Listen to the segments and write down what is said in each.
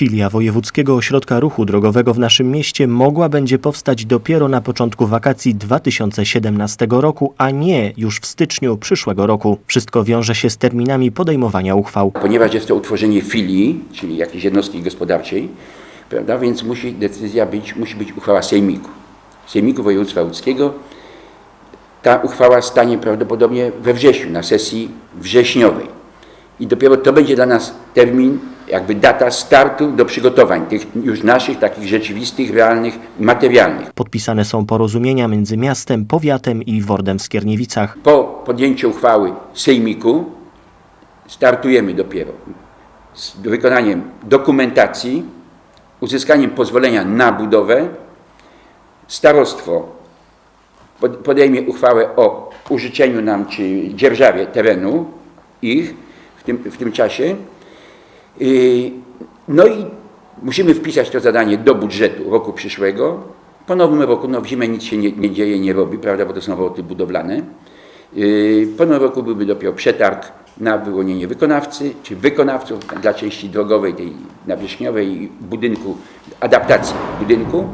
Filia Wojewódzkiego Ośrodka Ruchu Drogowego w naszym mieście mogła będzie powstać dopiero na początku wakacji 2017 roku, a nie już w styczniu przyszłego roku. Wszystko wiąże się z terminami podejmowania uchwał. Ponieważ jest to utworzenie filii, czyli jakiejś jednostki gospodarczej, prawda, więc musi decyzja być, musi być uchwała Sejmiku. Sejmiku Województwa Łódzkiego. Ta uchwała stanie prawdopodobnie we wrześniu, na sesji wrześniowej. I dopiero to będzie dla nas termin, jakby data startu do przygotowań tych już naszych, takich rzeczywistych, realnych, materialnych. Podpisane są porozumienia między miastem, powiatem i Wordem w Skierniewicach. Po podjęciu uchwały Sejmiku startujemy dopiero z wykonaniem dokumentacji, uzyskaniem pozwolenia na budowę. Starostwo pod- podejmie uchwałę o użyczeniu nam czy dzierżawie terenu ich w tym, w tym czasie. Yy, No i musimy wpisać to zadanie do budżetu roku przyszłego. Po nowym roku, no w zimę nic się nie, nie dzieje, nie robi, prawda, bo to są roboty budowlane. Yy, Po nowym roku byłby dopiero przetarg na wyłonienie wykonawcy, czy wykonawców dla części drogowej, tej nawierzchniowej budynku, adaptacji budynku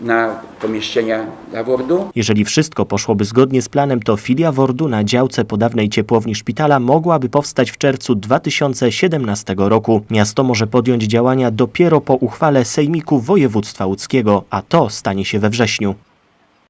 na pomieszczenia dla WORD-u. Jeżeli wszystko poszłoby zgodnie z planem, to filia Wordu na działce po dawnej ciepłowni szpitala mogłaby powstać w czerwcu 2017 roku. Miasto może podjąć działania dopiero po uchwale Sejmiku Województwa Łódzkiego, a to stanie się we wrześniu.